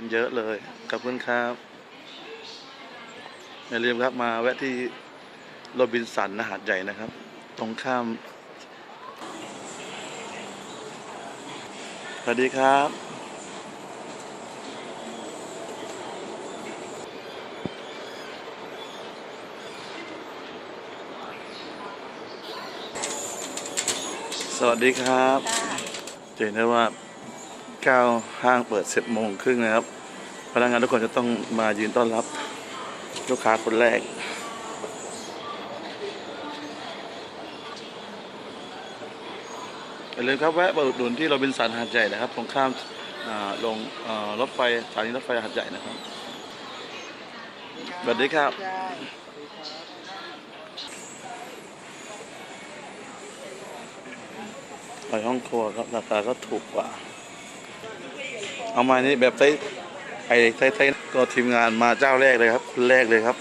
กันเยอะเลย ขอบคุณครับอย่าลืมครับมาแวะที่โรบินสันนะหาดใหญ่นะครับ ตรงข้าม สวัสดีครับ สวัสดีครับจะเห็นได้ว่า ก้าห้างเปิดเจ็ดโมงครึ่งนะครับ พนักงานทุกคนจะต้องมายืนต้อนรับลูกค้าคนแรก อย่าลืมครับแวะมาอุดหนุนที่โรบินสันหาดใหญ่นะครับ ตรงข้ามลงรถไฟสถานีรถไฟหาดใหญ่นะครับสวัสดีครับไปห้องครัวครับราคาก็ถูกกว่า เอามานี่แบบไซส์ไอ้ไซส์ไซส์ก็ทีมงานมาเจ้าแรกเลยครับคนแรกเลยครับ